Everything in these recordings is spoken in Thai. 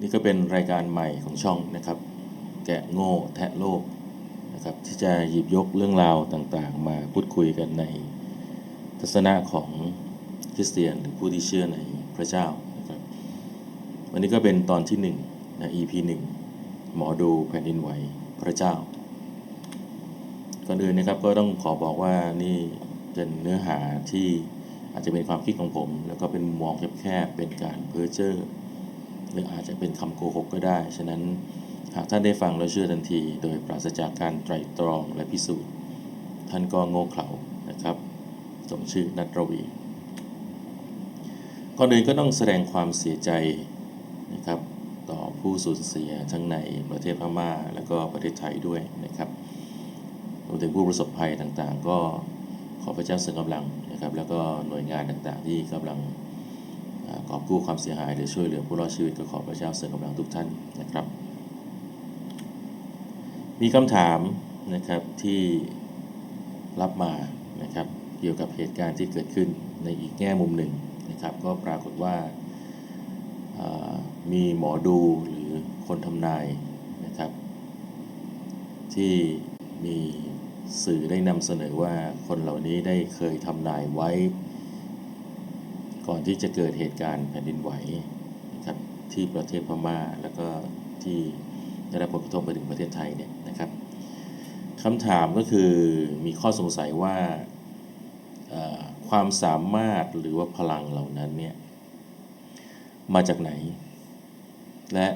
นี่ก็เป็นรายการใหม่ของช่องนะครับ แกะโง่แทะโลกนะครับที่จะหยิบยกเรื่องราวต่างๆ มาพูดคุยกันในทัศนะของคริสเตียนหรือผู้ที่เชื่อในพระเจ้านะครับวันนี้ก็เป็นตอนที่1นะ EP 1 หมอดูแผ่นดินไหวพระเจ้า ก่อนอื่นนะครับก็ต้องขอบอกว่านี่เป็นเนื้อหาที่อาจจะเป็นความคิดของผม แล้วก็เป็นมุมมองแคบๆเป็นการเพ้อเจ้อ หรืออาจจะเป็นคำโกหกก็ได้ ฉะนั้นหากท่านได้ฟังแล้วเชื่อทันที โดยปราศจากการไตร่ตรองและพิสูจน์ ท่านก็โง่เขลานะครับสมชื่อนัทรวีก่อนอื่นก็ต้องแสดงความเสียใจนะครับต่อผู้สูญเสียทั้งในประเทศพม่า และก็ประเทศไทยด้วยนะครับรวมถึงผู้ประสบภัยต่างๆ ก็ขอพระเจ้าเสริมกำลังนะครับ แล้วก็หน่วยงานต่างๆ ที่กำลัง กอบกู้ความเสียหายหรือช่วยเหลือผู้รอดชีวิตก็ขอพระเจ้าเสริมกำลังทุกท่านนะครับ มีคำถามนะครับที่รับมานะครับเกี่ยวกับเหตุการณ์ที่เกิดขึ้นในอีกแง่มุมหนึ่งนะครับ ก็ปรากฏว่าอ่ามีหมอดูหรือคนทำนายนะครับ ที่มีสื่อได้นำเสนอว่าคนเหล่านี้ได้เคยทำนายไว้ ก่อนที่จะเกิดเหตุการณ์แผ่นดินไหวนะครับที่ประเทศพม่าแล้วก็ที่ได้รับผลกระทบไปถึงประเทศไทยเนี่ยนะครับคำถามก็คือมีข้อสงสัยว่าความสามารถหรือว่าพลังเหล่านั้นเนี่ยมาจากไหน และ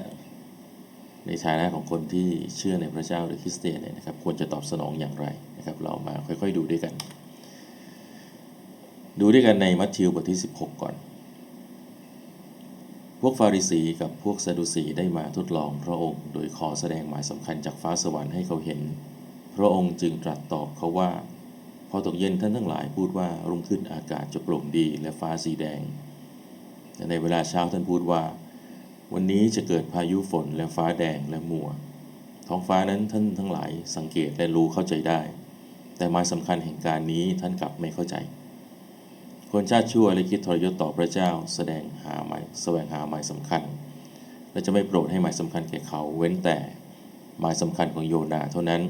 ในฐานะของคนที่เชื่อในพระเจ้าหรือคริสเตียนเนี่ยนะครับควรจะตอบสนองอย่างไรนะครับ เรามาค่อยๆดูด้วยกัน ดูด้วยกันในมัทธิวบทที่ 16 ก่อน พวกฟาริสีกับพวกซาดูสีได้มาทดลองพระองค์ โดยขอแสดงหมายสำคัญจากฟ้าสวรรค์ให้เขาเห็น พระองค์จึงตรัสตอบเขาว่า พอตกเย็นท่านทั้งหลายพูดว่ารุ่งขึ้นอากาศจะโปร่งดีและฟ้าสีแดงแต่ในเวลาเช้าท่านพูดว่า วันนี้จะเกิดพายุฝนและฟ้าแดงและมัวท้องฟ้านั้นท่านทั้งหลายสังเกตและรู้เข้าใจได้ แต่หมายสำคัญแห่งการนี้ท่านกลับไม่เข้าใจ คนชาติชั่วและคิดทรยศต่อพระเจ้าแสดงหาหมายแสวงหาหมายสำคัญ และจะไม่โปรดให้หมายสำคัญแก่เขาเว้นแต่หมายสำคัญของโยนาเท่านั้น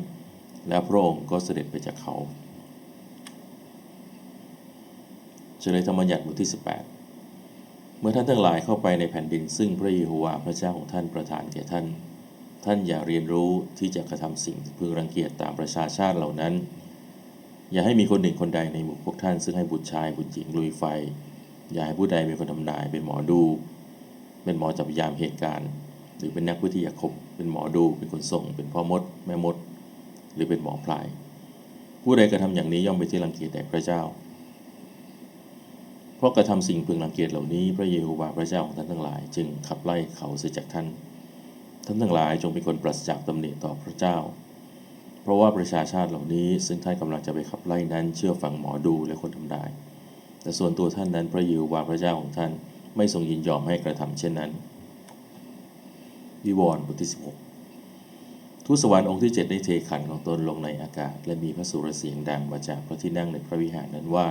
แล้วพระองค์ก็เสด็จไปจากเขาเฉลยธรรมบัญญัติบทที่ 18 เมื่อท่านทั้งหลายเข้าไปในแผ่นดิน ซึ่งพระเยโฮวาห์พระเจ้าของท่านประทานแก่ท่าน ท่านอย่าเรียนรู้ที่จะกระทำสิ่งพึงรังเกียจตามประชาชาติเหล่านั้น อย่าให้มีคนหนึ่งคนใดในหมู่พวกท่าน ซึ่งให้บุตรชายบุตรหญิงลุยไฟ อย่าให้ผู้ใดเป็นคนทำนาย เป็นหมอดู เป็นหมอจับยามเหตุการณ์ หรือเป็นนักวิทยาคม เป็นหมอดู เป็นคนส่ง เป็นพ่อมด แม่มด หรือเป็นหมอพลาย ผู้ใดกระทำอย่างนี้ย่อมไปนที่รังเกียจแด่พระเจ้า เพราะกระทำสิ่งพึงรังเกียจเหล่านี้ พระเยโฮวาห์พระเจ้าของท่านทั้งหลาย จึงขับไล่เขาเสียจากท่าน ท่านทั้งหลายจงเป็นคนปราศจากตำหนิต่อพระเจ้า ราะว่าประชาชาติเหล่านี้ ซึ่งท่านกำลังจะไปขับไล่นั้น เชื่อฟังหมอดูและคนทำนายแต่ส่วนตัวท่านนั้นพระยโฮวาพระเจ้าของท่านไม่ทรงยินยอมให้กระทำเช่นนั้น วิวรณ์บทที่ 16 ทูตสวรรค์องค์ที่ 7 ได้เทขันของตนลงในอากาศ และมีพระสุรเสียงดังมาจากพระที่นั่งในพระวิหารนั้นว่า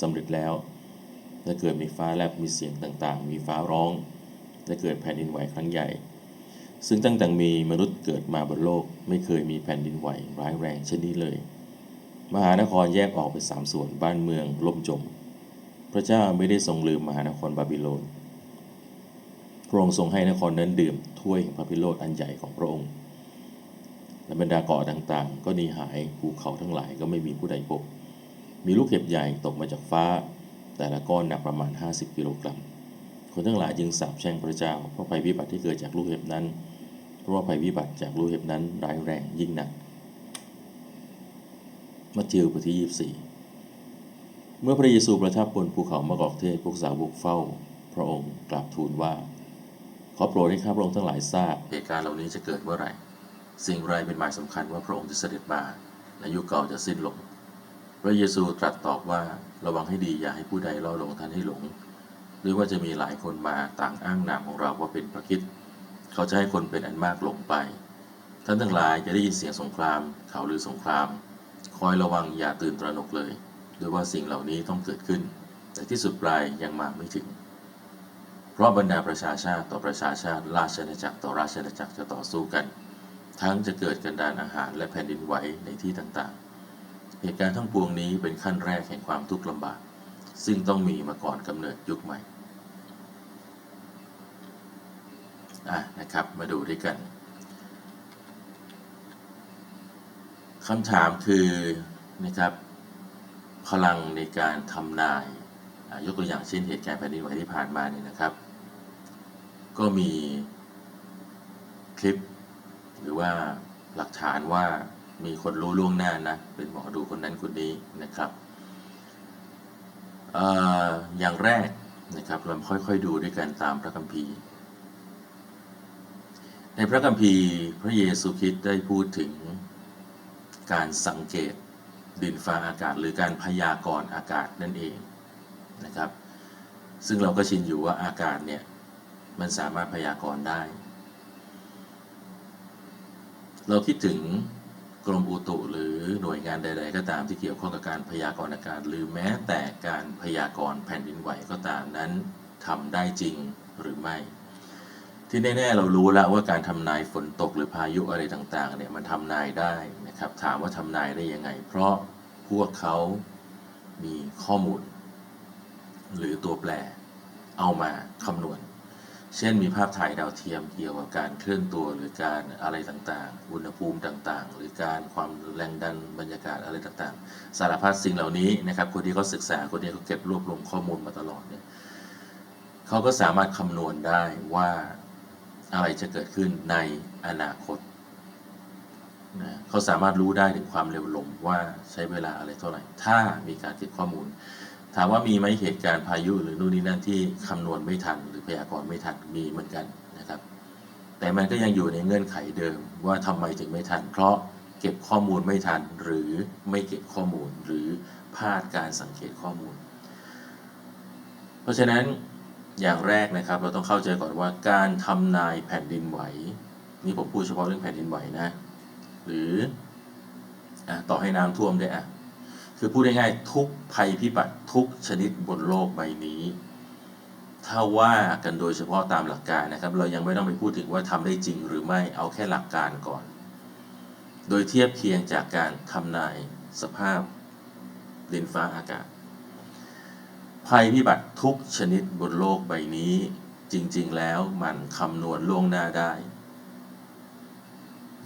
สำเร็จแล้วและเกิดมีฟ้าแลบมีเสียงต่างๆ มีฟ้าร้องและเกิดแผ่นดินไหวครั้งใหญ่ ซึ่งตั้งแต่มีมนุษย์เกิดมาบนโลกไม่เคยมีแผ่นดินไหวร้ายแรงเช่นนี้เลย มหานครแยกออกเป็นสามส่วนบ้านเมืองล่มจม พระเจ้าไม่ได้ทรงลืมมหานครบาบิโลนพระองค์ทรงให้นครนั้นดื่มถ้วยแห่งพระพิโรธอันใหญ่ของพระองค์ และบรรดาเกาะต่างๆ ก็หนีหายภูเขาทั้งหลายก็ไม่มีผู้ใดพบ มีลูกเห็บใหญ่ตกมาจากฟ้า แต่ละก้อนหนักประมาณ 50 กิโลกรัม คนทั้งหลายจึงสาปแช่งพระเจ้าเพราะภัยพิบัติที่เกิดจากลูกเห็บนั้น เพราะว่าภัยพิบัติจากลูกเห็บนั้นร้ายแรงยิ่งหนักมัทธิวบทที่ 24 เมื่อพระเยซูประทับบนภูเขามะกอกเทศพวกสาวกเฝ้า พระองค์กราบทูลว่า ขอโปรดให้ข้าพระองค์ทั้งหลายทราบเหตุการณ์เหล่านี้จะเกิดเมื่อไหร่ สิ่งไรเป็นหมายสำคัญว่าพระองค์จะเสด็จมาและยุเก่าจะสิ้นลง พระเยซูตรัสตอบว่าระวังให้ดีอย่าให้ผู้ใดล่อลวงท่านให้หลง หรือว่าจะมีหลายคนมาต่างอ้างนามของเราว่าเป็นพระคิด เขาจะให้คนเป็นอันมากหลงไป ท่านทั้งหลายจะได้ยินเสียงสงครามข่าวลือสงคราม คอยระวังอย่าตื่นตระหนกเลยด้วยว่าสิ่งเหล่านี้ต้องเกิดขึ้น แต่ที่สุดปลายยังมาไม่ถึง เพราะบรรดาประชาชาติต่อประชาชาติราชอาณาจักรต่อราชอาณาจักรจะต่อสู้กัน ทั้งจะเกิดกันดานอาหารและแผ่นดินไหวในที่ต่างๆ เหตุการณ์ทั้งปวงนี้เป็นขั้นแรกแห่งความทุกข์ลำบาก ซึ่งต้องมีมาก่อนกำเนิดยุคใหม่อะ นะครับ มาดูด้วยกันคำถามคือนะครับ พลังในการทำนายยกตัวอย่างเช่นเหตุการณ์แผ่นดินไหวที่ผ่านมาเนี่ยนะครับ ก็มีคลิป หรือว่าหลักฐานว่ามีคนรู้ล่วงหน้านะ เป็นหมอดูคนนั้นคนนี้นะครับเอ่ออย่างแรกนะครับเราค่อยๆดูด้วยกันตามพระคัมภีร์ ในพระคัมภีร์พระเยซูคริสต์ได้พูดถึงการสังเกตดินฟ้าอากาศ หรือการพยากรณ์อากาศนั่นเองนะครับ ซึ่งเราก็ชินอยู่ว่าอากาศเนี่ยมันสามารถพยากรณ์ได้ เราคิดถึงกรมอุตุหรือหน่วยงานใด ๆ ก็ตามที่เกี่ยวข้องกับการพยากรณ์อากาศ หรือแม้แต่การพยากรณ์แผ่นดินไหวก็ตามนั้นทำได้จริงหรือไม่ ที่แน่ๆเรารู้แล้วว่าการทำนายฝนตกหรือพายุอะไรต่างๆเนี่ยมันทำนายได้นะครับ ถามว่าทำนายได้ยังไง เพราะพวกเขามีข้อมูล หรือตัวแปรเอามาคำนวณ เช่นมีภาพถ่ายดาวเทียมเกี่ยวกับการเคลื่อนตัวหรือการอะไรต่างๆ อุณหภูมิต่างๆ หรือการความแรงดันบรรยากาศอะไรต่างๆ สารพัดสิ่งเหล่านี้นะครับ คนที่เขาศึกษาคนที่เขาเก็บรวบรวมข้อมูลมาตลอดเนี่ยเขาก็สามารถคำนวณได้ว่า อะไรจะเกิดขึ้นในอนาคตนะเขาสามารถรู้ได้ถึงความเร็วลมว่าใช้เวลาอะไรเท่าไหร่ ถ้ามีการเก็บข้อมูล ถามว่ามีไหมเหตุการณ์พายุหรือนู่นนี่นั่นที่คำนวณไม่ทัน หรือพยากรณ์ไม่ทันมีเหมือนกันนะครับ แต่มันก็ยังอยู่ในเงื่อนไขเดิมว่าทำไมถึงไม่ทัน เพราะเก็บข้อมูลไม่ทัน หรือไม่เก็บข้อมูลหรือพลาดการสังเกตข้อมูล เพราะฉะนั้น อย่างแรกนะครับ เราต้องเข้าใจก่อนว่าการทำนายแผ่นดินไหว นี่ผมพูดเฉพาะเรื่องแผ่นดินไหวนะ หรืออต่อให้น้ำท่วมได้วยอะคือพูดง่ายๆทุกภัยพิบัติทุกชนิดบนโลกใบนี้ ถ้าว่ากันโดยเฉพาะตามหลักการนะครับ เรายังไม่ต้องไปพูดถึงว่าทำได้จริงหรือไม่เอาแค่หลักการก่อน โดยเทียบเคียงจากการทำนายสภาพดินฟ้าอากาศ ภัยพิบัติทุกชนิดบนโลกใบนี้ จริง ๆ แล้วมันคำนวณล่วงหน้าได้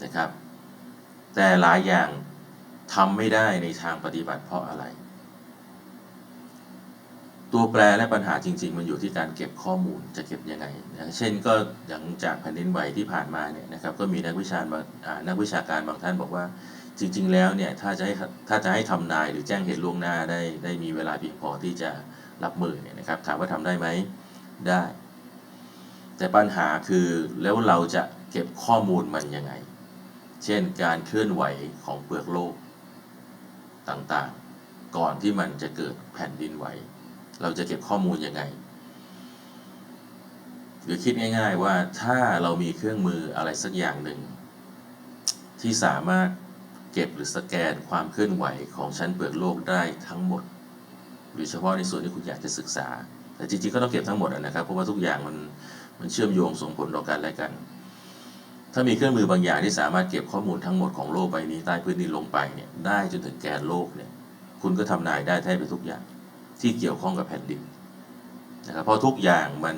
นะครับ แต่หลายอย่างทำไม่ได้ในทางปฏิบัติเพราะอะไร ตัวแปรและปัญหาจริง ๆ มันอยู่ที่การเก็บข้อมูลจะเก็บยังไงเช่นก็อย่างจากแผ่นดินไหวที่ผ่านมาเนี่ยนะครับ ก็มีนักวิชาบางอ่านักวิชาการบางท่านบอกว่าจริง ๆ แล้วเนี่ยถ้าจะให้ถ้าจะให้ทำนายหรือแจ้งเหตุล่วงหน้าได้ได้มีเวลาเพียงพอที่จะ รับมือเนี่ยนะครับถามว่าทำได้ไหมได้ แต่ปัญหาคือแล้วเราจะเก็บข้อมูลมันยังไง เช่นการเคลื่อนไหวของเปลือกโลกต่างๆ ก่อนที่มันจะเกิดแผ่นดินไหว เราจะเก็บข้อมูลยังไง หรือคิดง่าย ๆว่าถ้าเรามีเครื่องมืออะไรสักอย่างหนึ่ง ที่สามารถเก็บหรือสแกนความเคลื่อนไหวของชั้นเปลือกโลกได้ทั้งหมด หรือเฉพาะในส่วนที่คุณอยากจะศึกษา แต่จริงๆก็ต้องเก็บทั้งหมดนะครับ เพราะว่าทุกอย่างมันมันเชื่อมโยงส่งผลต่อกันและกัน ถ้ามีเครื่องมือบางอย่างที่สามารถเก็บข้อมูลทั้งหมดของโลกใบนี้ใต้พื้นดินลงไปเนี่ยได้จนถึงแกนโลกเนี่ยคุณก็ทำนายได้แทบไปทุกอย่างที่เกี่ยวข้องกับแผ่นดินนะครับเพราะทุกอย่างมัน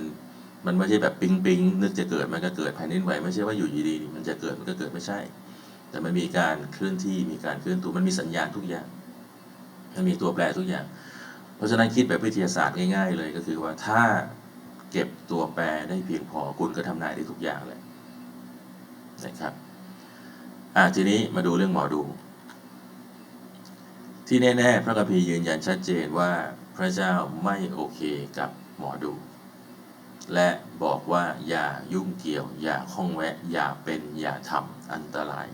มันไม่ใช่แบบปิงปิงนึกจะเกิดมันก็เกิดแผ่นดินไหวไม่ใช่ว่าอยู่ดีๆมันจะเกิดมันก็เกิดไม่ใช่ แต่มันมีการเคลื่อนที่มีการเคลื่อนตัวมันมีสัญญาณทุกอย่างมันมีตัวแปรทุกอย่าง เพราะฉะนั้นคิดแบบวิทยาศาสตร์ง่าย ๆ เลยก็คือว่าถ้าเก็บตัวแปรได้เพียงพอคุณก็ทำนายได้ทุกอย่างเลยนะครับอะทีนี้มาดูเรื่องหมอดู ที่แน่ๆพระคัมภียืนยันชัดเจนว่าพระเจ้าไม่โอเคกับหมอดู และบอกว่าอย่ายุ่งเกี่ยว อย่าข้องแวะ อย่าเป็นอย่าทำอันตราย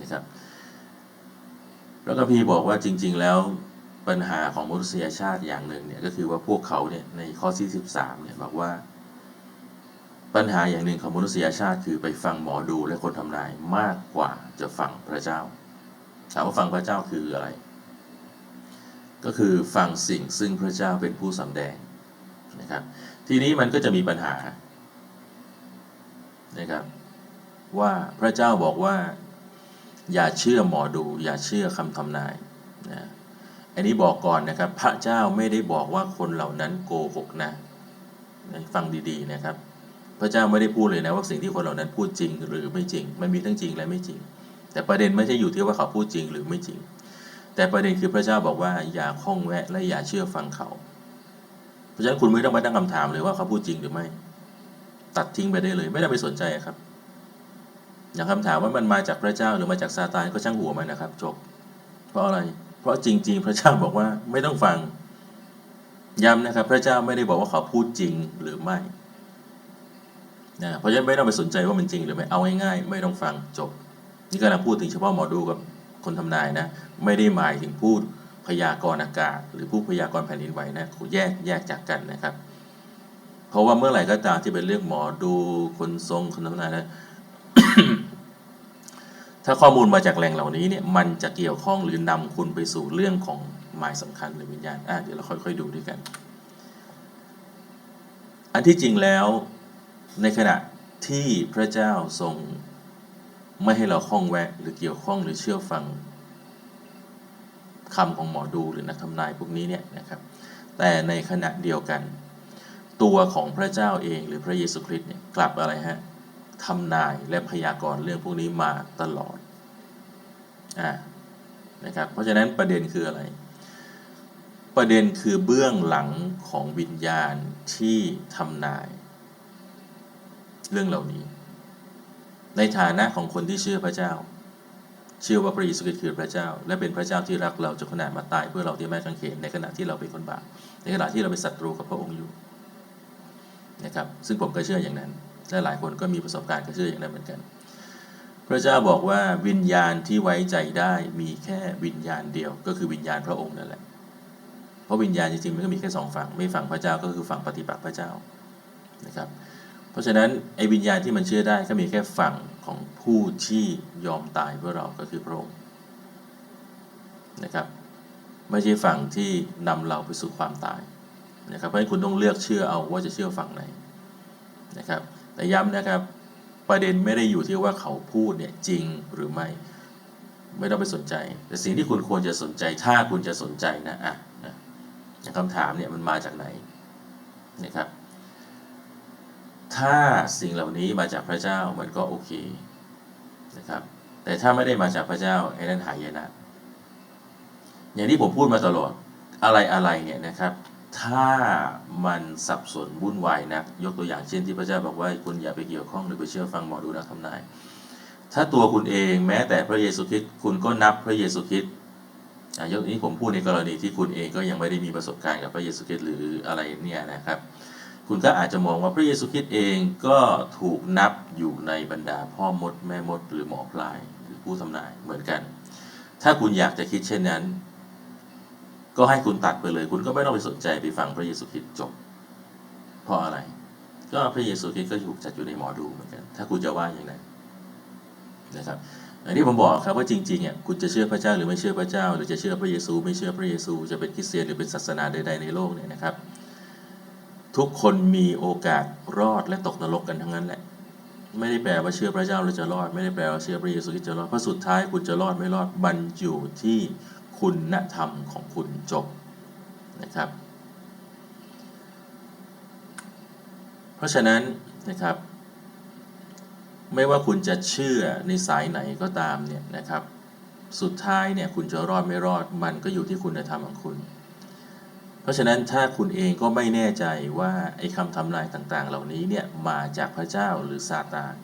นะครับพระคัมภีบอกว่าจริง ๆแล้ว ปัญหาของมนุษยชาติอย่างหนึ่งเนี่ยก็คือว่าพวกเขาเนี่ยในข้อที่13เนี่ยบอกว่า ปัญหาอย่างหนึ่งของมนุษยชาติคือไปฟังหมอดูและคนทำนายมากกว่าจะฟังพระเจ้าถามว่าฟังพระเจ้าคืออะไร ก็คือฟังสิ่งซึ่งพระเจ้าเป็นผู้สำแดงนะครับ ทีนี้มันก็จะมีปัญหานะครับ ว่าพระเจ้าบอกว่า อย่าเชื่อหมอดู อย่าเชื่อคำทำนายนะ อันนี้บอกก่อนนะครับ พระเจ้าไม่ได้บอกว่าคนเหล่านั้นโกหกนะ ฟังดีๆนะครับ พระเจ้าไม่ได้พูดเลยนะว่าสิ่งที่คนเหล่านั้นพูดจริงหรือไม่จริง มันมีทั้งจริงและไม่จริง แต่ประเด็นไม่ใช่อยู่ที่ว่าเขาพูดจริงหรือไม่จริง แต่ประเด็นคือพระเจ้าบอกว่าอย่าข้องแวะและอย่าเชื่อฟังเขา เพราะฉะนั้นคุณไม่ต้องมาตั้งคำถามเลยว่าเขาพูดจริงหรือไม่ ตัดทิ้งไปได้เลย ไม่ต้องไปสนใจครับ อย่างคำถามว่ามันมาจากพระเจ้าหรือมาจากซาตานก็ช่างหัวมันนะครับ จบ เพราะอะไร เพราะจริง ๆ พระเจ้าบอกว่าไม่ต้องฟังย้ำนะครับ พระเจ้าไม่ได้บอกว่าเขาพูดจริงหรือไม่นะเพราะฉะนั้นไม่ต้องไปสนใจว่ามันจริงหรือไม่เอาง่ายๆไม่ต้องฟังจบ นี่กำลังพูดถึงเฉพาะหมอดูกับคนทำนายนะ ไม่ได้หมายถึงพูดพยากรณ์อากาศ หรือผู้พยากรณ์แผ่นดินไหวนะขแยกแยกจากกันนะครับ เพราะว่าเมื่อไหร่ก็ตามที่เป็นเรื่องหมอดูคนทรงคนทำนายนะ ถ้าข้อมูลมาจากแหล่งเหล่านี้เนี่ยมันจะเกี่ยวข้องหรือนำคุณไปสู่เรื่องของหมายสำคัญหรือวิญญาณอะเดี๋ยวเราค่อย ๆ ดูด้วยกัน อันที่จริงแล้วในขณะที่พระเจ้าทรงไม่ให้เราข้องแวะหรือเกี่ยวข้องหรือเชื่อฟังคำของหมอดูหรือนักทำนายพวกนี้เนี่ยนะครับ แต่ในขณะเดียวกัน ตัวของพระเจ้าเองหรือพระเยซูคริสต์เนี่ยกลับอะไรฮะ ทำนายและพยากรณ์เรื่องพวกนี้มาตลอดอ่านะครับเพราะฉะนั้นประเด็นคืออะไร ประเด็นคือเบื้องหลังของวิญญาณที่ทำนาย เรื่องเหล่านี้ ในฐานะของคนที่เชื่อพระเจ้า เชื่อว่าพระเยซูคริสต์คือพระเจ้า และเป็นพระเจ้าที่รักเราจนขนาดมาตายเพื่อเราที่แม่กางเขนในขณะที่เราเป็นคนบาปในขณะที่เราเป็นศัตรูกับพระองค์อยู่นะครับ ซึ่งผมก็เชื่ออย่างนั้น และหลายคนก็มีประสบการณ์ก็เชื่ออย่างนั้นเหมือนกัน พระเจ้าบอกว่าวิญญาณที่ไว้ใจได้มีแค่วิญญาณเดียว ก็คือวิญญาณพระองค์นั่นแหละ เพราะวิญญาณจริงๆมันก็มีแค่สองฝั่งไม่ฝั่งพระเจ้าก็คือฝั่งปฏิบัติพระเจ้านะครับ เพราะฉะนั้นไอ้วิญญาณที่มันเชื่อได้ก็มีแค่ฝั่งของผู้ที่ยอมตายเพื่อเราก็คือพระองค์นะครับไม่ใช่ฝั่งที่นำเราไปสู่ความตายนะครับเพราะฉะนั้นคุณต้องเลือกเชื่อเอาว่าจะเชื่อฝั่งไหนนะครับ แต่ย้ำนะครับ ประเด็นไม่ได้อยู่ที่ว่าเขาพูดเนี่ยจริงหรือไม่ ไม่ต้องไปสนใจ แต่สิ่งที่คุณควรจะสนใจ ถ้าคุณจะสนใจนะอะนะคำถามเนี่ยมันมาจากไหนนะครับ ถ้าสิ่งเหล่านี้มาจากพระเจ้ามันก็โอเคนะครับ แต่ถ้าไม่ได้มาจากพระเจ้าไอ้นั่นหายนะ อย่างที่ผมพูดมาตลอดอะไรอะไรเนี่ยนะครับ ถ้ามันสับสนวุ่นวายนะยกตัวอย่างเช่นที่พระเจ้าบอกว่าคุณอย่าไปเกี่ยวข้องหรือไปเชื่อฟังหมอดูนักทำนาย ถ้าตัวคุณเองแม้แต่พระเยซูคริสต์คุณก็นับพระเยซูคริสต์ยกนี้ผมพูดในกรณีที่คุณเองก็ยังไม่ได้มีประสบการณ์กับพระเยซูคริสต์หรืออะไรเนี่ยนะครับ คุณก็อาจจะมองว่าพระเยซูคริสต์เองก็ถูกนับอยู่ในบรรดาพ่อมดแม่มด หรือหมอพลายหรือผู้ทำนายเหมือนกัน ถ้าคุณอยากจะคิดเช่นนั้น ก็ให้คุณตัดไปเลย คุณก็ไม่ต้องไปสนใจไปฟังพระเยซูคริสต์จบ เพราะอะไร ก็พระเยซูคริสต์ก็ถูกจัดอยู่ในหมอดูเหมือนกัน ถ้าคุณจะว่าอย่างนั้นนะครับอันนี้ผมบอกครับว่าจริงๆอะคุณจะเชื่อพระเจ้าหรือไม่เชื่อพระเจ้า หรือจะเชื่อพระเยซู ไม่เชื่อพระเยซู จะเป็นคริสเตียนหรือเป็นศาสนาใดๆในโลกเนี่ยนะครับ ทุกคนมีโอกาสรอดและตกนรกกันทั้งนั้นแหละ ไม่ได้แปลว่าเชื่อพระเจ้าแล้วจะรอด ไม่ได้แปลว่าเชื่อพระเยซูคริสต์จะรอดเพราะสุดท้ายคุณจะรอดไม่รอดมันอยู่ที่ คุณธรรมของคุณจบนะครับ เพราะฉะนั้นนะครับ ไม่ว่าคุณจะเชื่อในสายไหนก็ตามเนี่ยนะครับ สุดท้ายเนี่ยคุณจะรอดไม่รอดมันก็อยู่ที่คุณธรรมของคุณ เพราะฉะนั้นถ้าคุณเองก็ไม่แน่ใจว่าไอ้คำทำนายต่างๆ เหล่านี้เนี่ยมาจากพระเจ้าหรือซาตาน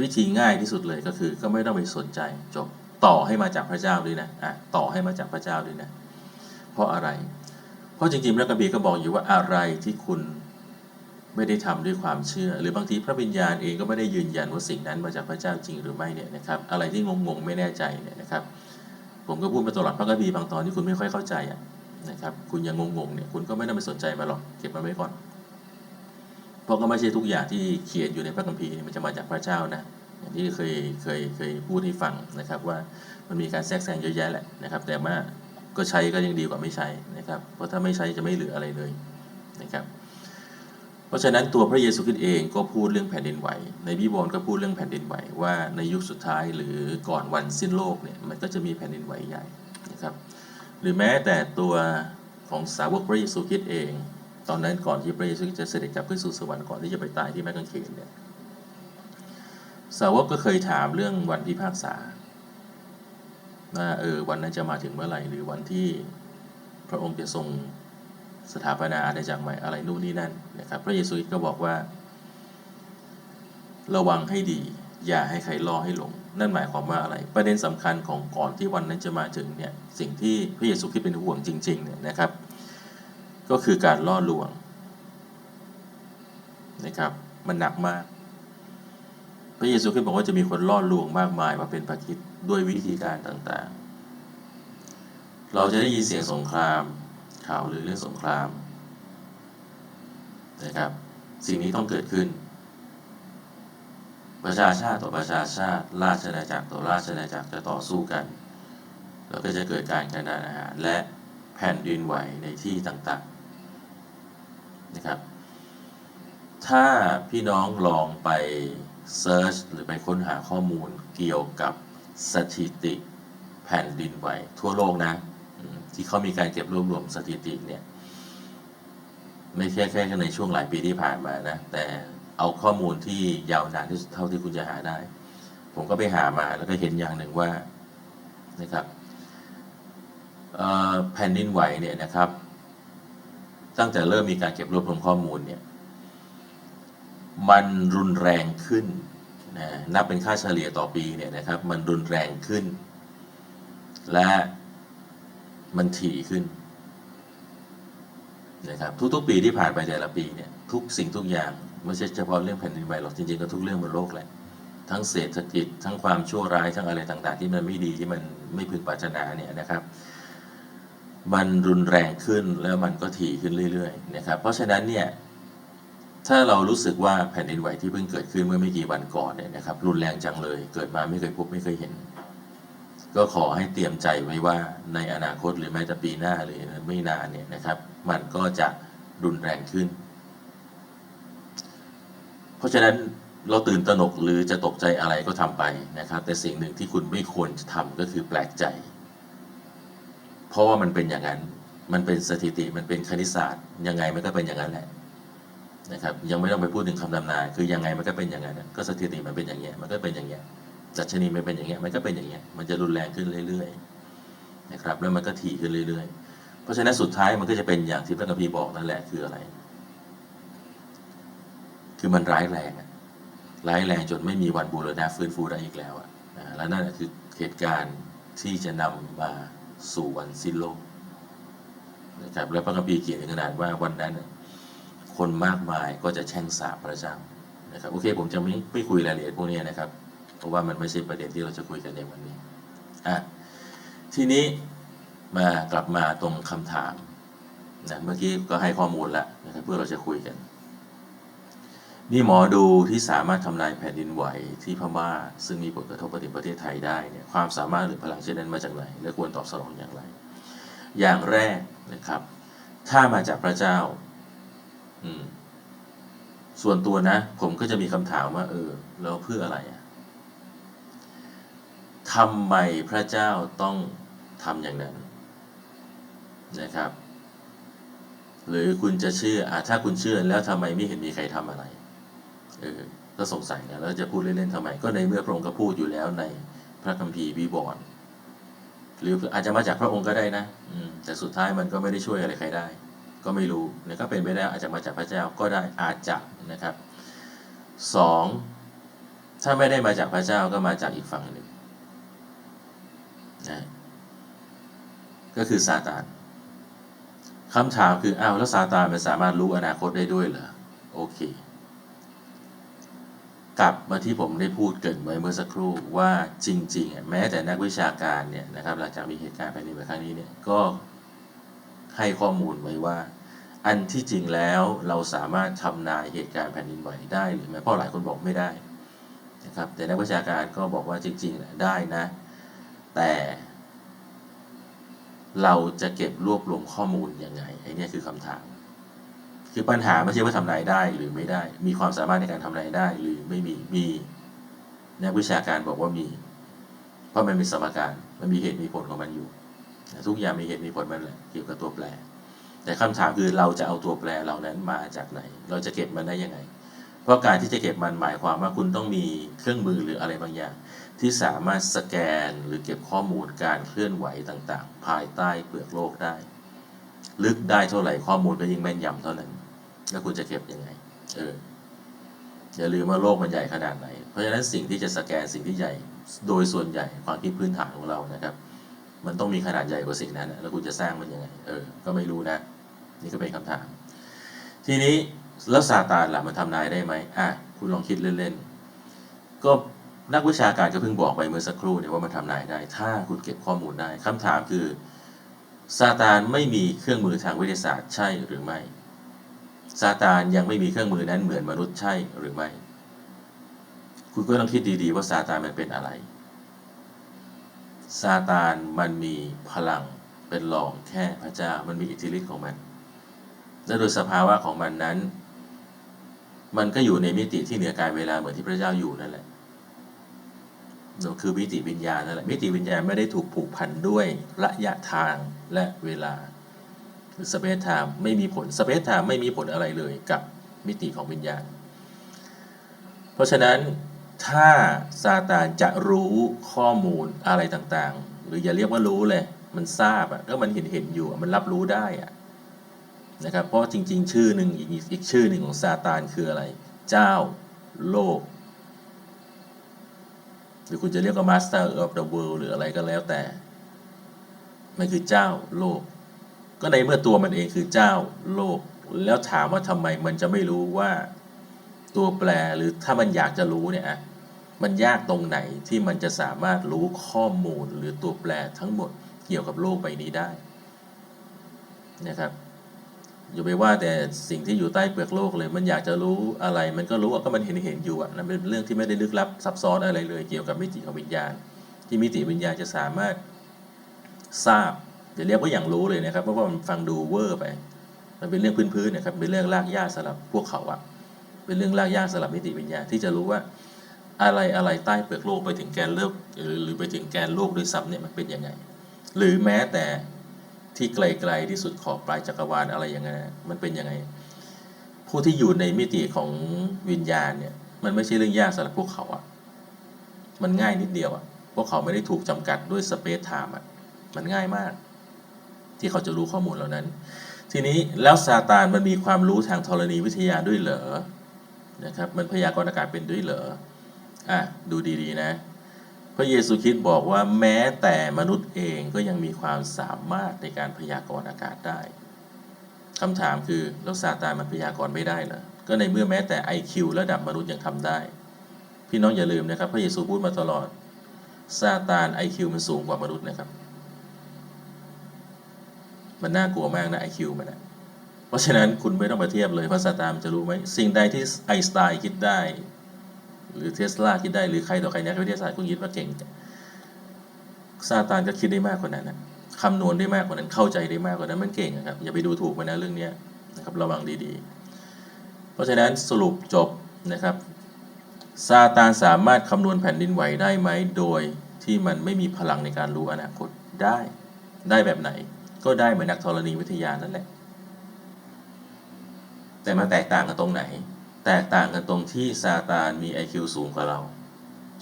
วิธีง่ายที่สุดเลยก็คือก็ไม่ต้องไปสนใจจบ ต่อให้มาจากพระเจ้าด้วยนะอะต่อให้มาจากพระเจ้าด้วยนะ เพราะอะไร เพราะจริงๆพระคัมภีร์ก็บอกอยู่ว่าอะไรที่คุณไม่ได้ทำด้วยความเชื่อ หรือบางทีพระวิญญาณเองก็ไม่ได้ยืนยันว่าสิ่งนั้นมาจากพระเจ้าจริงหรือไม่เนี่ยนะครับ อะไรที่งงๆไม่แน่ใจเนี่ยนะครับ ผมก็พูดมาตลอดพระคัมภีร์บางตอนที่คุณไม่ค่อยเข้าใจอะนะครับ คุณยังงงๆเนี่ยคุณก็ไม่ต้องไปสนใจมาหรอกเก็บมันไว้ก่อน เพราะก็ไม่ใช่ทุกอย่างที่เขียนอยู่ในพระคัมภีร์มันจะมาจากพระเจ้านะ อย่างที่เคยเคยเคยพูดให้ฟังนะครับว่ามันมีการแทรกแซงเยอะแยะแหละนะครับ แต่ว่าก็ใช้ก็ยังดีกว่าไม่ใช้นะครับเพราะถ้าไม่ใช้จะไม่เหลืออะไรเลยนะครับเพราะฉะนั้นตัวพระเยซูคริสต์เองก็พูดเรื่องแผ่นดินไหว ในบิบลก็พูดเรื่องแผ่นดินไหวว่าในยุคสุดท้ายหรือก่อนวันสิ้นโลกเนี่ยมันก็จะมีแผ่นดินไหวใหญ่นะครับ หรือแม้แต่ตัวของสาวกพระเยซูคริสต์เอง ตอนนั้นก่อนที่พระเยซูคริสต์จะเสด็จกลับขึ้นสู่สวรรค์ก่อนที่จะไปตายที่แม่กางเขนเนี่ย สาวกก็เคยถามเรื่องวันพิพากษาว่าเออวันนั้นจะมาถึงเมื่อไหร่หรือวันที่พระองค์จะทรงสถาปนาอาณาจักรใหม่อะไรนู่นนี่นั่นนะครับพระเยซูคริก็บอกว่า ระวังให้ดี อย่าให้ใครล่อให้หลง นั่นหมายความว่าอะไร ประเด็นสำคัญของก่อนที่วันนั้นจะมาถึงเนี่ยสิ่งที่พระเยซูคริสต์เป็นห่วงจริงๆเนี่ยนะครับ ก็คือการล่อลวงนะครับ มันหนักมาก พระเยซูคริสต์บอกว่าจะมีคนล่อลวงมากมายมาเป็นพระคิดด้วยวิธีการต่างๆ เราจะได้ยินเสียงสงคราม ข่าวหรือเรื่องสงครามนะครับสิ่งนี้ต้องเกิดขึ้น ประชาชาติต่อประชาชาติ ราชอาณาจักรต่อราชอาณาจักรจะต่อสู้กัน แล้วก็จะเกิดการกันดานอาหารและแผ่นดินไหวในที่ต่างๆนะครับ ถ้าพี่น้องลองไป เซิร์ชหรือไปค้นหาข้อมูลเกี่ยวกับสถิติแผ่นดินไหวทั่วโลกนะ ที่เขามีการเก็บรวบรวมสถิติเนี่ย ไม่ใช่แค่ในช่วงหลายปีที่ผ่านมานะ แต่เอาข้อมูลที่ยาวนานที่สุดเท่าที่คุณจะหาได้ ผมก็ไปหามาแล้วก็เห็นอย่างหนึ่งว่านะครับแผ่นดินไหวเนี่ยนะครับ ตั้งแต่เริ่มมีการเก็บรวบรวมข้อมูลเนี่ย มันรุนแรงขึ้นนะนับเป็นค่าเฉลี่ยต่อปีเนี่ยนะครับมันรุนแรงขึ้น และมันถี่ขึ้นนะครับทุกๆปีที่ผ่านไปแต่ละปีเนี่ยทุกสิ่งทุกอย่างไม่ใช่เฉพาะเรื่องแผ่นดินไหวหรอกจริงๆก็ทุกเรื่องบนโลกแหละทั้งเศรษฐกิจทั้งความชั่วร้ายทั้งอะไรต่างๆ ที่มันไม่ดีที่มันไม่พึงปรารถนาเนี่ยนะครับ มันรุนแรงขึ้นแล้วมันก็ถี่ขึ้นเรื่อยๆนะครับเพราะฉะนั้นเนี่ย ถ้าเรารู้สึกว่าแผ่นดินไหวที่เพิ่งเกิดขึ้นเมื่อไม่กี่วันก่อนเนี่ยนะครับ รุนแรงจังเลย เกิดมาไม่เคยพบไม่เคยเห็น ก็ขอให้เตรียมใจไว้ว่าในอนาคตหรือแม้แต่ปีหน้าหรือไม่นานเนี่ยนะครับ มันก็จะรุนแรงขึ้น เพราะฉะนั้นเราตื่นตระหนกหรือจะตกใจอะไรก็ทำไปนะครับ แต่สิ่งหนึ่งที่คุณไม่ควรจะทำก็คือแปลกใจ เพราะว่ามันเป็นอย่างนั้น มันเป็นสถิติมันเป็นคณิตศาสตร์ ยังไงมันก็เป็นอย่างนั้นแหละ นะครับยังไม่ต้องไปพูดถึงคำนำนายคือยังไงมันก็เป็นอย่างนั้นก็สถิติมันเป็นอย่างเงี้ยมันก็เป็นอย่างเงี้ยจัชนีมันเป็นอย่างเงี้ยมันก็เป็นอย่างเงี้ยมันจะรุนแรงขึ้นเรื่อยๆนะครับแล้วมันก็ถี่ขึ้นเรื่อยๆ เพราะฉะนั้นสุดท้ายมันก็จะเป็นอย่างที่พระคัมภีบอกนั่นแหละคืออะไร คือมันร้ายแรงร้ายแรงจนไม่มีวันบูรณะฟื้นฟูได้อีกแล้วอ่าและนั่นคือเหตุการณ์ที่จะนำมาสู่วันสิ้นโลกนะครับและพระคัมภีเขียนถึงขนาดว่าวันนั้นน่ะ คนมากมายก็จะแช่งสาปพระเจ้านะครับโอเคผมจะไม่ไม่คุยรายละเอียดพวกนี้นะครับ เพราะว่ามันไม่ใช่ประเด็นที่เราจะคุยกันในวันนี้อะทีนี้มากลับมาตรงคำถามนะเมื่อกี้ก็ให้ข้อมูลแล้วนะครับเพื่อเราจะคุยกัน นี่หมอดูที่สามารถทำลายแผ่นดินไหวที่พม่าซึ่งมีผลกระทบกับประเทศไทยได้เนี่ยความสามารถหรือพลังเช่นนั้นมาจากไหนและควรตอบสนองอย่างไร อย่างแรกนะครับ ถ้ามาจากพระเจ้า ส่วนตัวนะ ผมก็จะมีคำถามว่า เออ แล้วเพื่ออะไรทำไมพระเจ้าต้องทำอย่างนั้น นะครับ หรือคุณจะเชื่ออะถ้าคุณเชื่อแล้วทำไมไม่เห็นมีใครทำอะไร เออก็สงสัยนะแล้วจะพูดเล่นๆทำไม ก็ในเมื่อพระองค์ก็พูดอยู่แล้วในพระคัมภีร์วิวรณ์หรืออาจจะมาจากพระองค์ก็ได้นะแต่สุดท้ายมันก็ไม่ได้ช่วยอะไรใครได้ ก็ไม่รู้เนี่ยก็เป็นไปได้อาจจะมาจากพระเจ้าก็ได้อาจจะนะครับสองถ้าไม่ได้มาจากพระเจ้าก็มาจากอีกฝั่งหนึ่งนะก็คือซาตานคำถามคืออ้าวแล้วซาตานมันสามารถรู้อนาคตได้ด้วยเหรอโอเค กลับมาที่ผมได้พูดเกินไว้เมื่อสักครู่ว่าจริงๆอะแม้แต่นักวิชาการเนี่ยนะครับหลังจากมีเหตุการณ์แผ่นดินไหวครั้งนี้เนี่ยก็ ให้ข้อมูลไว้ว่า อันที่จริงแล้วเราสามารถทำนายเหตุการณ์แผ่นดินไหวได้หรือไม่เพราะหลายคนบอกไม่ได้นะครับแต่นักวิชาการก็บอกว่าจริงๆได้นะ แต่เราจะเก็บรวบรวมข้อมูลยังไงไอ้นี่คือคำถาม คือปัญหาไม่ใช่ว่าทำนายได้หรือไม่ได้ มีความสามารถในการทำนายได้หรือไม่มีมีนักวิชาการบอกว่ามี เพราะมันเป็นสมการมันมีเหตุมีผลของมันอยู่ ทุกอย่างมีเหตุมีผลมันแหละเกี่ยวกับตัวแปร แต่คำถามคือเราจะเอาตัวแปรเหล่านั้นมาจากไหน เราจะเก็บมันได้ยังไง เพราะการที่จะเก็บมันหมายความว่าคุณต้องมีเครื่องมือหรืออะไรบางอย่าง ที่สามารถสแกนหรือเก็บข้อมูลการเคลื่อนไหวต่างๆ ภายใต้เปลือกโลกได้ ลึกได้เท่าไหร่ข้อมูลก็ยิ่งแม่นยำเท่านั้นแล้วคุณจะเก็บยังไง เอออย่าลืมว่าโลกมันใหญ่ขนาดไหน เพราะฉะนั้นสิ่งที่จะสแกนสิ่งที่ใหญ่ โดยส่วนใหญ่ความคิดพื้นฐานของเรานะครับ มันต้องมีขนาดใหญ่กว่าสิ่งนั้น แล้วคุณจะสร้างมันยังไง เออ ก็ไม่รู้นะ นี่ก็เป็นคำถาม ทีนี้แล้วซาตานล่ะมันทำนายได้ไหมอะ คุณลองคิดเล่นๆ ก็นักวิชาการก็เพิ่งบอกไปเมื่อสักครู่เนี่ยว่ามันทำนายได้ ถ้าคุณเก็บข้อมูลได้คำถามคือซาตานไม่มีเครื่องมือทางวิทยาศาสตร์ใช่หรือไม่ซาตานยังไม่มีเครื่องมือนั้นเหมือนมนุษย์ใช่หรือไม่ คุณก็ต้องคิดดีๆว่าซาตานมันเป็นอะไร ซาตานมันมีพลังเป็นรองแค่พระเจ้ามันมีอิทธิฤทธิ์ของมัน และโดยสภาวะของมันนั้น มันก็อยู่ในมิติที่เหนือการเวลาเหมือนที่พระเจ้าอยู่นั่นแหละนั่นคือมิติวิญญาณนั่นแหละมิติวิญญาณไม่ได้ถูกผูกพันด้วยระยะทางและเวลาสเปซไทม์ไม่มีผลสเปซไทม์ไม่มีผลอะไรเลยกับมิติของวิญญาณ เพราะฉะนั้น ถ้าซาตานจะรู้ข้อมูลอะไรต่างๆ หรืออย่าเรียกว่ารู้เลย มันทราบอะก็มันเห็นเห็นอยู่มันรับรู้ได้อะนะครับเพราะจริง ๆ ชื่อหนึ่งอีกอีกชื่อหนึ่งของซาตานคืออะไร เจ้าโลก หรือคุณจะเรียกว่า Master of the World หรืออะไรก็แล้วแต่ มันคือเจ้าโลก ก็ในเมื่อตัวมันเองคือเจ้าโลก แล้วถามว่าทำไมมันจะไม่รู้ว่า ตัวแปรหรือถ้ามันอยากจะรู้เนี่ยอะมันยากตรงไหนที่มันจะสามารถรู้ข้อมูลหรือตัวแปรทั้งหมดเกี่ยวกับโลกใบนี้ได้นะครับอย่าไปว่าแต่สิ่งที่อยู่ใต้เปลือกโลกเลยมันอยากจะรู้อะไร มันก็รู้อะก็มันเห็นเห็นอยู่อะนั่นเป็นเรื่องที่ไม่ได้ลึกลับซับซ้อนอะไรเลย เกี่ยวกับมิติของวิญญาณ ที่มิติวิญญาณจะสามารถทราบอย่าเรียกว่าอย่างรู้เลยนะครับเพราะว่ามันฟังดูเวอร์ไป มันเป็นเรื่องพื้นๆนะครับเป็นเรื่องลากยากสำหรับพวกเขาอะ เป็นเรื่องลากยากสำหรับมิติวิญญาณที่จะรู้ว่าอะไรอะไรใต้เปลือกโลกไปถึงแกนโลกหรือหรือไปถึงแกนโลกด้วยซ้ำเนี่ยมันเป็นยังไง หรือแม้แต่ที่ไกลๆที่สุดขอบปลายจักรวาลอะไรยังไงมันเป็นยังไง ผู้ที่อยู่ในมิติของวิญญาณเนี่ยมันไม่ใช่เรื่องยากสำหรับพวกเขาอะมันง่ายนิดเดียวอะพวกเขาไม่ได้ถูกจำกัดด้วยสเปซไทม์อะมันง่ายมาก ที่เขาจะรู้ข้อมูลเหล่านั้น ทีนี้แล้วซาตานมันมีความรู้ทางธรณีวิทยาด้วยเหรอ นะครับมันพยากรณ์อากาศเป็นด้วยเหรออะดูดีๆนะ พระเยซูคริสต์บอกว่าแม้แต่มนุษย์เองก็ยังมีความสามารถในการพยากรณ์อากาศได้คำถามคือแล้วซาตานมันพยากรณ์ไม่ได้เหรอก็ในเมื่อแม้แต่ IQ ระดับมนุษย์ยังทำได้ พี่น้องอย่าลืมนะครับ พระเยซูพูดมาตลอดซาตาน IQ มันสูงกว่ามนุษย์นะครับ มันน่ากลัวมากนะ IQ มันนะ เพราะฉะนั้นคุณไม่ต้องมาเทียบเลย เพราะซาตานจะรู้ไหมสิ่งใดที่ไอน์สไตน์คิดได้ หรือเทสลาคิดได้หรือใครต่อใครนักวิทยาศาสตร์คุณคิดว่าเก่งซาตานก็คิดได้มากกว่านั้นนะคำนวณได้มากกว่านั้นเข้าใจได้มากกว่านั้นมันเก่งนะครับอย่าไปดูถูกมันนะเรื่องนี้นะครับระวังดีๆ เพราะฉะนั้นสรุปจบนะครับซาตานสามารถคำนวณแผ่นดินไหวได้ไหมโดยที่มันไม่มีพลังในการรู้อนาคตได้ ได้แบบไหน ก็ได้เหมือนนักธรณีวิทยานั่นแหละ แต่มาแตกต่างกันตรงไหน แตกต่างกันตรงที่ซาตานมี IQ สูงกว่าเรา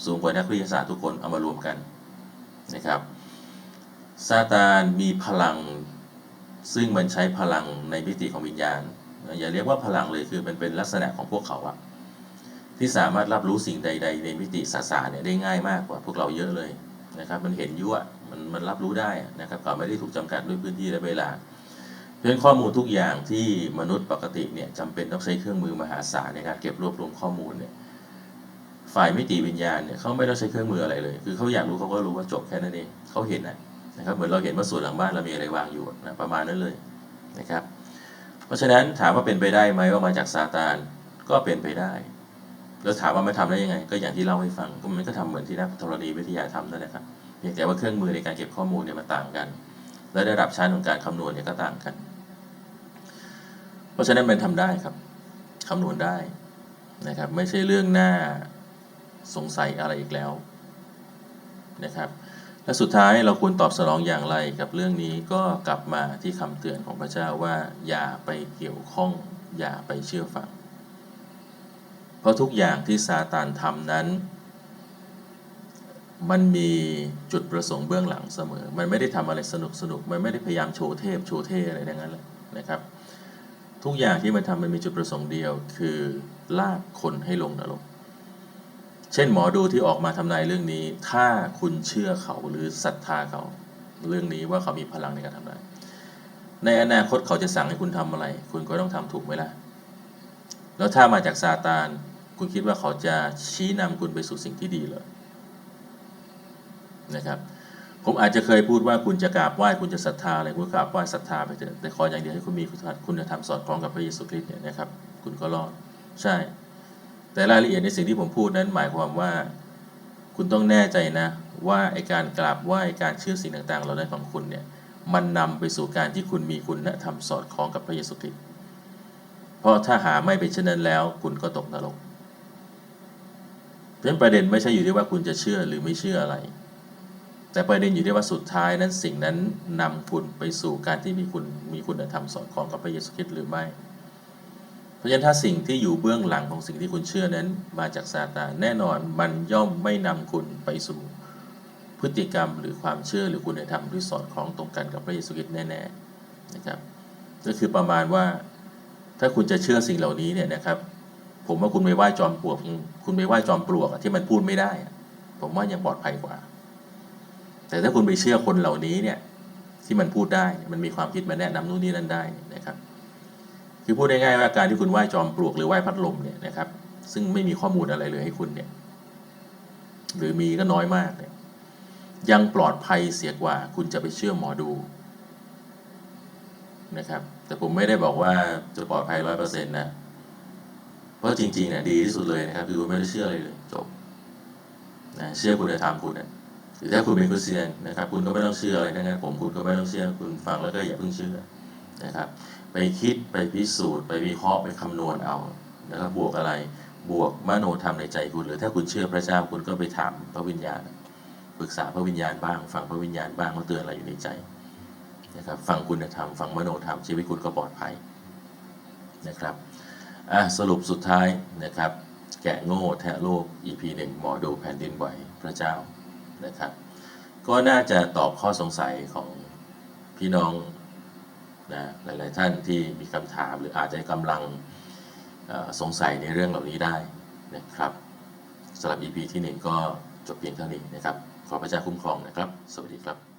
สูงกว่านักวิทยาศาสตร์ทุกคนเอามารวมกันนะครับซาตานมีพลัง ซึ่งมันใช้พลังในมิติของวิญญาณ อย่าเรียกว่าพลังเลยคือมันเป็นลักษณะของพวกเขาอะที่สามารถรับรู้สิ่งใด ๆ ในมิติสสารเนี่ยได้ง่ายมากกว่าพวกเราเยอะเลยนะครับ มันเห็นยั่วมันมันรับรู้ได้นะครับเขาไม่ได้ถูกจำกัดด้วยพื้นที่และเวลา เพราะฉะนั้นข้อมูลทุกอย่างที่มนุษย์ปกติเนี่ยจำเป็นต้องใช้เครื่องมือมหาศาลในการเก็บรวบรวมข้อมูลเนี่ยฝ่ายมิติวิญญาณเนี่ยเขาไม่ต้องใช้เครื่องมืออะไรเลย คือเขาอยากรู้เขาก็รู้ว่าจบแค่นั้นเองเขาเห็นนะนะครับเหมือนเราเห็นว่าส่วนหลังบ้านเรามีอะไรวางอยู่นะประมาณนั้นเลยนะครับ เพราะฉะนั้นถามว่าเป็นไปได้ไหมว่ามาจากซาตานก็เป็นไปได้แล้วถามว่ามันทำได้ยังไง ก็อย่างที่เล่าให้ฟังก็มันก็ทำเหมือนที่นักธรณีวิทยาทำนั่นแหละครับเพียงแต่ว่าเครื่องมือในการเก็บข้อมูลเนี่ยมันต่างกัน และระดับชั้นของการคำนวณเนี่ยก็ต่างกัน เพราะฉะนั้นมันทำได้ครับคำนวณได้นะครับ ไม่ใช่เรื่องหน่าสงสัยอะไรอีกแล้วนะครับ และสุดท้ายเราควรตอบสนองอย่างไรกับเรื่องนี้ก็กลับมาที่คำเตือนของพระเจ้าว่าอย่าไปเกี่ยวข้องอย่าไปเชื่อฟัง เพราะทุกอย่างที่ซาตานทำนั้น มันมีจุดประสงค์เบื้องหลังเสมอ มันไม่ได้ทำอะไรสนุกสนุก มันไม่ได้พยายามโชว์เทพโชว์เท่อะไรดังนั้นเลยนะครับ ทุกอย่างที่มันทำมันมีจุดประสงค์เดียว คือลากคนให้ลงนรก เช่นหมอดูที่ออกมาทำนายเรื่องนี้ ถ้าคุณเชื่อเขาหรือศรัทธาเขาเรื่องนี้ว่าเขามีพลังในการทำนาย ในอนาคตเขาจะสั่งให้คุณทำอะไร คุณก็ต้องทำถูกไหมล่ะ แล้วถ้ามาจากซาตาน คุณคิดว่าเขาจะชี้นำคุณไปสู่สิ่งที่ดีเหรอ นะครับผมอาจจะเคยพูดว่าคุณจะกราบไหว้คุณจะศรัทธาอะไรคุณกราบไหว้ศรัทธาไปเถอะแต่ขออย่างเดียวให้คุณมีคุณธรรมสอดคล้องกับพระเยซูคริสต์เนี่ยนะครับ คุณก็รอดใช่ แต่รายละเอียดในสิ่งที่ผมพูดนั้นหมายความว่า คุณต้องแน่ใจนะ ว่าไอการกราบไหว้การเชื่อสิ่งต่างๆ เหล่านั้นของคุณเนี่ยมันนำไปสู่การที่คุณมีคุณธรรมสอดคล้องกับพระเยซูคริสต์เพราะถ้าหาไม่เป็นเช่นนั้นแล้ว คุณก็ตกนรกเพราะฉะนั้นประเด็นไม่ใช่อยู่ที่ว่าคุณจะเชื่อหรือไม่เชื่ออะไร แต่ประเด็นอยู่ที่ว่าสุดท้ายนั้นสิ่งนั้นนำคุณไปสู่การที่มีคุณมีคุณธรรมสอดคล้องกับพระเยซูคริสต์หรือไม่ เพราะฉะนั้นถ้าสิ่งที่อยู่เบื้องหลังของสิ่งที่คุณเชื่อนั้นมาจากซาตานแน่นอนมันย่อมไม่นำคุณไปสู่พฤติกรรมหรือความเชื่อหรือคุณธรรมที่สอดคล้องตรงกันกับพระเยซูคริสต์แน่ๆนะครับก็คือประมาณว่าถ้าคุณจะเชื่อสิ่งเหล่านี้เนี่ยนะครับ ผมว่าคุณไปไหว้จอมปลวก คุณไปไหว้จอมปลวกที่มันพูดไม่ได้ ผมว่ายังปลอดภัยกว่า แต่ถ้าคุณไปเชื่อคนเหล่านี้เนี่ยที่มันพูดได้มันมีความคิดมาแนะนำนู่นนี่นั่นได้นะครับคือพูดง่ายๆว่าการที่คุณไหว้จอมปลวกหรือไหว้พัดลมเนี่ยนะครับ ซึ่งไม่มีข้อมูลอะไรเลยให้คุณเนี่ยหรือมีก็น้อยมากเนี่ยยังปลอดภัยเสียกว่า คุณจะไปเชื่อหมอดูนะครับ แต่ผมไม่ได้บอกว่าจะปลอดภัยร้อยเปอร์เซ็นต์นะเพราะจริงๆเนี่ยดีที่สุดเลยนะครับคือคุณไม่ได้เชื่ออะไรเลยจบนะเชื่อคุณธรรมคุณนะ หรือถ้าคุณเป็นคริสเตียนนะครับ คุณก็ไม่ต้องเชื่ออะไรทั้งนั้นผมคุณก็ไม่ต้องเชื่อคุณฟังแล้วก็อย่าเพิ่งเชื่อนะครับ ไปคิดไปพิสูจน์ ไปวิเคราะห์ไปคำนวณเอานะครับบวกอะไรบวกมโนธรรมในใจคุณ หรือถ้าคุณเชื่อพระเจ้าคุณก็ไปถามพระวิญญาณปรึกษาพระวิญญาณบ้างฟังพระวิญญาณบ้างว่าเตือนอะไรอยู่ในใจนะครับฟังคุณธรรมฟังมโนธรรมชีวิตคุณก็ปลอดภัยนะครับอะสรุปสุดท้ายนะครับ แกะโง่แทะโลก EP หนึ่งหมอดูแผ่นดินไหวพระเจ้า นะครับ ก็น่าจะตอบข้อสงสัยของพี่น้องนะหลาย ๆ ท่านที่มีคำถามหรืออาจจะกำลังสงสัยในเรื่องเหล่านี้ได้นะครับสำหรับ EP ที่หนึ่งก็จบเพียงเท่านี้นะครับ ขอพระเจ้าคุ้มครองนะครับ สวัสดีครับ